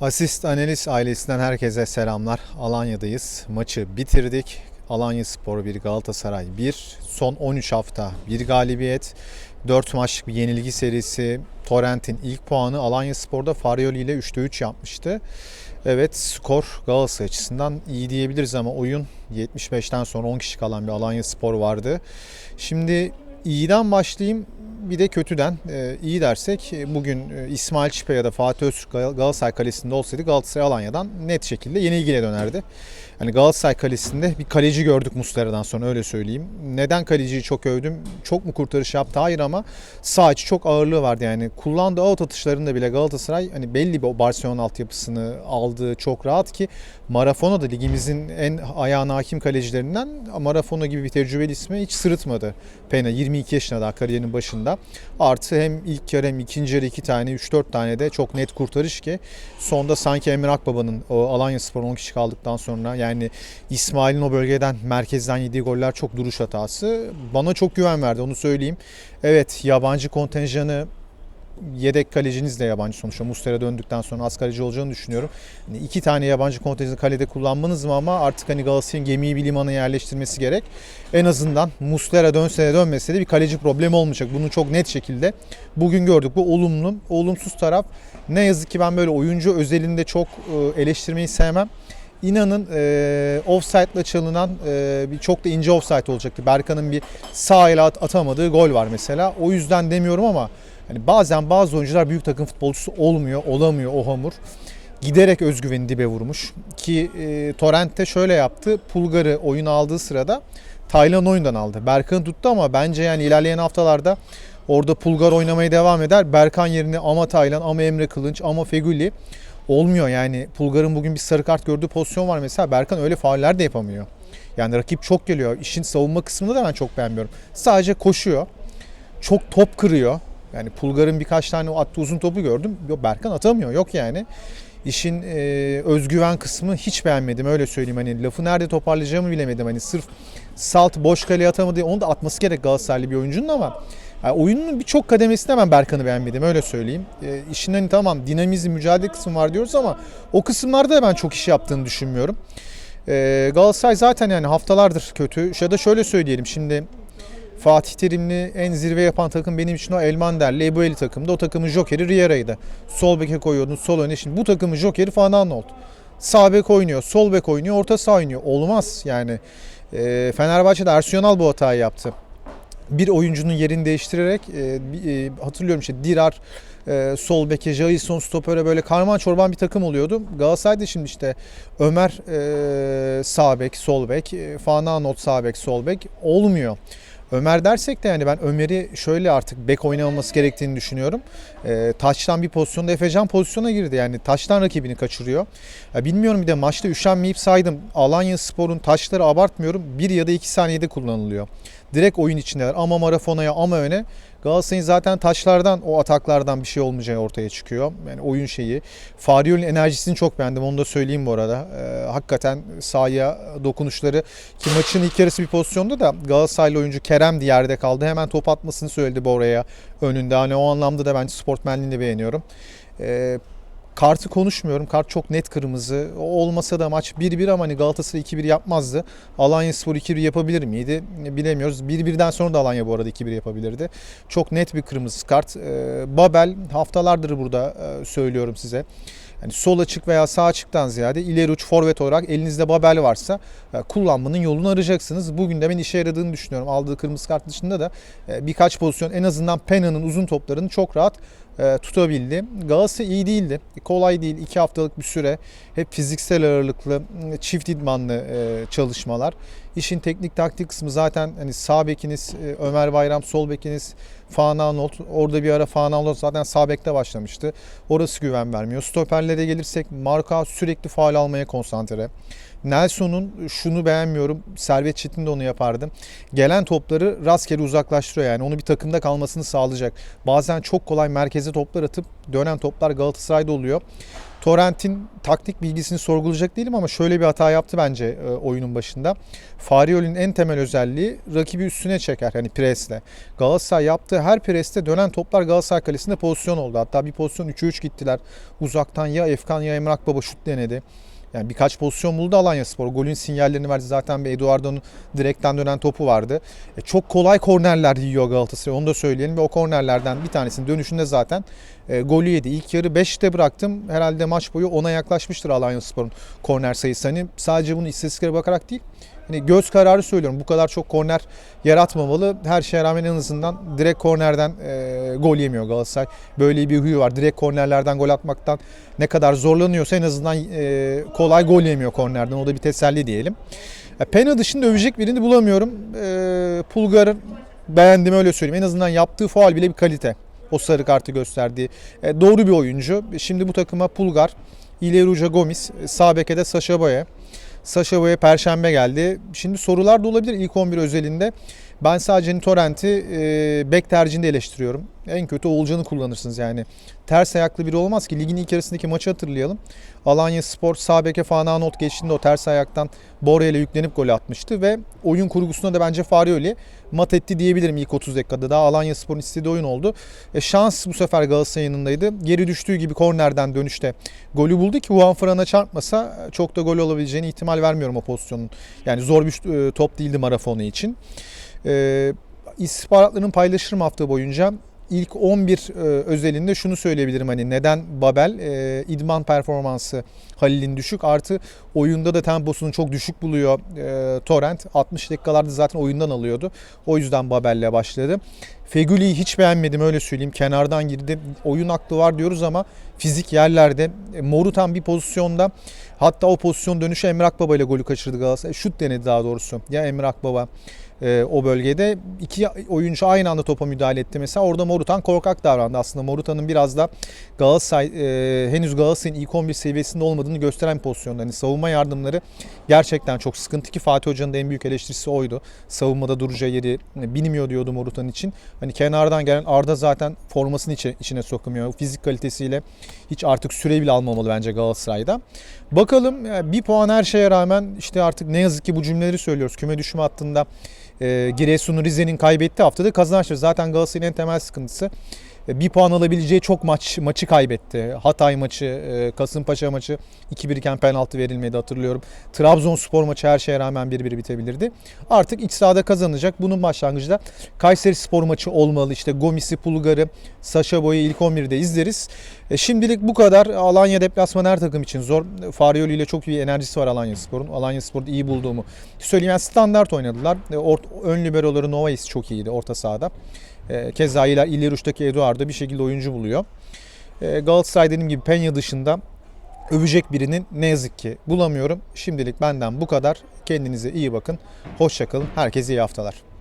Asist Analiz ailesinden herkese selamlar. Alanya'dayız. Maçı bitirdik. Alanya Spor 1, Galatasaray 1. Son 13 hafta bir galibiyet. 4 maçlık bir yenilgi serisi. Torrent'in ilk puanı Alanya Spor'da Farioli ile 3'te 3 yapmıştı. Evet skor Galatasaray açısından iyi diyebiliriz ama oyun 75'ten sonra 10 kişi kalan bir Alanya Spor vardı. Şimdi iyiden başlayayım bir de kötüden. Ee, iyi dersek e, bugün e, İsmail Çipe ya da Fatih Öztürk Gal- Galatasaray kalesinde olsaydı Galatasaray Alanya'dan net şekilde yenilgiyle dönerdi. Hani Galatasaray kalesinde bir kaleci gördük Muslera'dan sonra öyle söyleyeyim. Neden kaleciyi çok övdüm? Çok mu kurtarış yaptı? Hayır ama sağ içi çok ağırlığı vardı yani. Kullandığı out atışlarında bile Galatasaray hani belli bir Barcelona altyapısını aldığı çok rahat ki Marafona da ligimizin en ayağına hakim kalecilerinden Marafona gibi bir tecrübeli ismi hiç sırıtmadı. Pena 22 yaşında daha kariyerinin başında. Artı hem ilk yarı hem ikinci yarı iki tane 3-4 tane de çok net kurtarış ki sonda sanki Emre Akbaba'nın o Alanya Spor 10 kişi kaldıktan sonra yani İsmail'in o bölgeden merkezden yediği goller çok duruş hatası. Bana çok güven verdi onu söyleyeyim. Evet yabancı kontenjanı yedek kaleciniz de yabancı sonuçta. Muslera döndükten sonra az kaleci olacağını düşünüyorum. Hani iki tane yabancı kontenjanı kalede kullanmanız mı ama artık hani Galatasaray'ın gemiyi bir limana yerleştirmesi gerek. En azından Muslera dönse de dönmese de bir kaleci problemi olmayacak. Bunu çok net şekilde bugün gördük. Bu olumlu. Olumsuz taraf ne yazık ki ben böyle oyuncu özelinde çok e, eleştirmeyi sevmem. İnanın e, offside'la çalınan e, bir çok da ince offside olacaktı. Berkan'ın bir sağ ile at- atamadığı gol var mesela. O yüzden demiyorum ama hani bazen bazı oyuncular büyük takım futbolcusu olmuyor, olamıyor o hamur. Giderek özgüveni dibe vurmuş. Ki e, Torrent'te şöyle yaptı. Pulgar'ı oyuna aldığı sırada Taylan oyundan aldı. Berkan'ı tuttu ama bence yani ilerleyen haftalarda orada Pulgar oynamaya devam eder. Berkan yerine ama Taylan ama Emre Kılınç ama Feguli olmuyor yani. Pulgar'ın bugün bir sarı kart gördüğü pozisyon var mesela. Berkan öyle fauller de yapamıyor. Yani rakip çok geliyor. İşin savunma kısmında da ben çok beğenmiyorum. Sadece koşuyor. Çok top kırıyor. Yani Pulgar'ın birkaç tane o attığı uzun topu gördüm. Yok Berkan atamıyor. Yok yani. İşin e, özgüven kısmı hiç beğenmedim öyle söyleyeyim. Hani lafı nerede toparlayacağımı bilemedim. Hani sırf salt boş kaleye atamadı. Onu da atması gerek Galatasaraylı bir oyuncunun ama yani oyunun birçok kademesinde ben Berkan'ı beğenmedim öyle söyleyeyim. E, işin hani tamam dinamizm, mücadele kısmı var diyoruz ama o kısımlarda da ben çok iş yaptığını düşünmüyorum. E, Galatasaray zaten yani haftalardır kötü. Ya da şöyle söyleyelim şimdi Fatih Terimli en zirve yapan takım benim için o Elmander'le Ebueli takımda. O takımın jokeri Riera'ydı. Sol beke koyuyordun, sol öne. Şimdi bu takımın jokeri Fanan oldu. Sağ bek oynuyor, sol bek oynuyor, orta saha oynuyor. Olmaz yani. E, Fenerbahçe'de Ersun bu hatayı yaptı bir oyuncunun yerini değiştirerek e, e, hatırlıyorum işte Dirar e, sol beke, Jason stopere böyle karman çorban bir takım oluyordu. Galatasaray'da şimdi işte Ömer e, sağ bek, sol bek, e, Fananot sağ bek, sol bek olmuyor. Ömer dersek de yani ben Ömer'i şöyle artık bek oynamaması gerektiğini düşünüyorum. E, taçtan bir pozisyonda Efecan pozisyona girdi. Yani taçtan rakibini kaçırıyor. Ya bilmiyorum bir de maçta üşenmeyip saydım. Alanya Spor'un taçları abartmıyorum. Bir ya da iki saniyede kullanılıyor. Direkt oyun içindeler. Ama Marafona'ya ama öne. Galatasaray'ın zaten taçlardan o ataklardan bir şey olmayacağı ortaya çıkıyor. Yani oyun şeyi. Farioli'nin enerjisini çok beğendim. Onu da söyleyeyim bu arada. Ee, hakikaten sahaya dokunuşları ki maçın ilk yarısı bir pozisyonda da Galatasaraylı oyuncu Kerem de yerde kaldı. Hemen top atmasını söyledi Bora'ya önünde. Hani o anlamda da bence sportmenliğini de beğeniyorum. Ee, Kartı konuşmuyorum. Kart çok net kırmızı. Olmasa da maç 1-1 ama hani Galatasaray 2-1 yapmazdı. Alanya Spor 2-1 yapabilir miydi? Bilemiyoruz. 1-1'den sonra da Alanya bu arada 2-1 yapabilirdi. Çok net bir kırmızı kart. Ee, Babel haftalardır burada e, söylüyorum size. Yani sol açık veya sağ açıktan ziyade ileri uç forvet olarak elinizde Babel varsa e, kullanmanın yolunu arayacaksınız. Bugün de ben işe yaradığını düşünüyorum. Aldığı kırmızı kart dışında da e, birkaç pozisyon en azından Pena'nın uzun toplarını çok rahat e, tutabildi. Galatasaray iyi değildi. Kolay değil. iki haftalık bir süre. Hep fiziksel ağırlıklı, çift idmanlı e, çalışmalar. İşin teknik taktik kısmı zaten hani sağ bekiniz e, Ömer Bayram, sol bekiniz Fananot. Orada bir ara Fananot zaten sağ bekte başlamıştı. Orası güven vermiyor. Stoperlere gelirsek Marka sürekli faal almaya konsantre. Nelson'un şunu beğenmiyorum. Servet Çetin de onu yapardı. Gelen topları rastgele uzaklaştırıyor yani. Onu bir takımda kalmasını sağlayacak. Bazen çok kolay merkeze toplar atıp dönen toplar Galatasaray'da oluyor. Torrent'in taktik bilgisini sorgulayacak değilim ama şöyle bir hata yaptı bence e, oyunun başında. Farioli'nin en temel özelliği rakibi üstüne çeker hani presle. Galatasaray yaptığı her preste dönen toplar Galatasaray kalesinde pozisyon oldu. Hatta bir pozisyon 3'e 3 gittiler. Uzaktan ya Efkan ya Emrak Baba şut denedi. Yani birkaç pozisyon buldu Alanya Spor. Golün sinyallerini verdi. Zaten bir Eduardo'nun direkten dönen topu vardı. E, çok kolay kornerler yiyor Galatasaray. Onu da söyleyelim. Ve o kornerlerden bir tanesinin dönüşünde zaten e, golü yedi. İlk yarı 5'te bıraktım. Herhalde maç boyu 10'a yaklaşmıştır Alanya Spor'un korner sayısı. Hani sadece bunu istatistiklere bakarak değil. Hani göz kararı söylüyorum. Bu kadar çok korner yaratmamalı. Her şeye rağmen en azından direkt kornerden e, gol yemiyor Galatasaray. Böyle bir huyu var. Direkt kornerlerden gol atmaktan ne kadar zorlanıyorsa en azından e, kolay gol yemiyor kornerden. O da bir teselli diyelim. E, Pena dışında övecek birini bulamıyorum. E, Pulgar beğendim öyle söyleyeyim. En azından yaptığı faal bile bir kalite. O sarı kartı gösterdiği. E, doğru bir oyuncu. Şimdi bu takıma Pulgar, İleri Uca Gomis, sağ beke de. Saşa Boya Perşembe geldi. Şimdi sorular da olabilir ilk 11 özelinde. Ben sadece Torrent'i e, bek tercihinde eleştiriyorum. En kötü Oğulcan'ı kullanırsınız yani. Ters ayaklı biri olmaz ki. Ligin ilk yarısındaki maçı hatırlayalım. Alanya Spor sağ beke Fananot geçtiğinde o ters ayaktan Borja ile yüklenip gol atmıştı ve oyun kurgusuna da bence Farioli mat etti diyebilirim ilk 30 dakikada. Daha Alanya Spor'un istediği oyun oldu. E, şans bu sefer Galatasaray'ın yanındaydı. Geri düştüğü gibi kornerden dönüşte golü buldu ki Juan Fran'a çarpmasa çok da gol olabileceğini ihtimal vermiyorum o pozisyonun. Yani zor bir e, top değildi Marafonu için. E, istihbaratlarını paylaşırım hafta boyunca. İlk 11 e, özelinde şunu söyleyebilirim hani neden Babel? E, idman performansı Halil'in düşük artı oyunda da temposunu çok düşük buluyor e, Torrent. 60 dakikalarda zaten oyundan alıyordu. O yüzden Babel'le başladı. Feguli'yi hiç beğenmedim öyle söyleyeyim. Kenardan girdi. Oyun aklı var diyoruz ama fizik yerlerde. E, Morutan bir pozisyonda. Hatta o pozisyon dönüşü Emrak Baba ile golü kaçırdı Galatasaray. Şut denedi daha doğrusu. Ya Emrak Baba e, o bölgede. iki oyuncu aynı anda topa müdahale etti. Mesela orada Morutan korkak davrandı. Aslında Morutan'ın biraz da Galatasaray e, henüz Galatasaray'ın ilk 11 seviyesinde olmadığını gösteren pozisyonda. Hani savunma yardımları gerçekten çok sıkıntı ki Fatih Hoca'nın da en büyük eleştirisi oydu. Savunmada duracağı yeri bilmiyor diyordu Morutan için. Hani kenardan gelen Arda zaten formasını içine, içine sokamıyor. Fizik kalitesiyle hiç artık süre bile almamalı bence Galatasaray'da. Bakalım bir puan her şeye rağmen işte artık ne yazık ki bu cümleleri söylüyoruz. Küme düşme hattında e, Giresun'u Rize'nin kaybettiği haftada kazançlı. Zaten Galatasaray'ın en temel sıkıntısı bir puan alabileceği çok maç maçı kaybetti. Hatay maçı, e, Kasımpaşa maçı 2-1 iken penaltı verilmedi hatırlıyorum. Trabzonspor maçı her şeye rağmen 1-1 bitebilirdi. Artık iç sahada kazanacak. Bunun başlangıcı da Kayseri Spor maçı olmalı. İşte Gomis'i, Pulgar'ı, Saşa Boy'u ilk 11'de izleriz. E, şimdilik bu kadar. Alanya deplasman her takım için zor. Farioli ile çok iyi enerjisi var Alanya Spor'un. Alanya Spor'da iyi bulduğumu söyleyeyim. Yani standart oynadılar. ön liberoları Novais çok iyiydi orta sahada. E, keza ileri uçtaki Eduardo bir şekilde oyuncu buluyor. E, Galatasaray dediğim gibi Penya dışında övecek birinin ne yazık ki bulamıyorum. Şimdilik benden bu kadar. Kendinize iyi bakın. Hoşçakalın. Herkese iyi haftalar.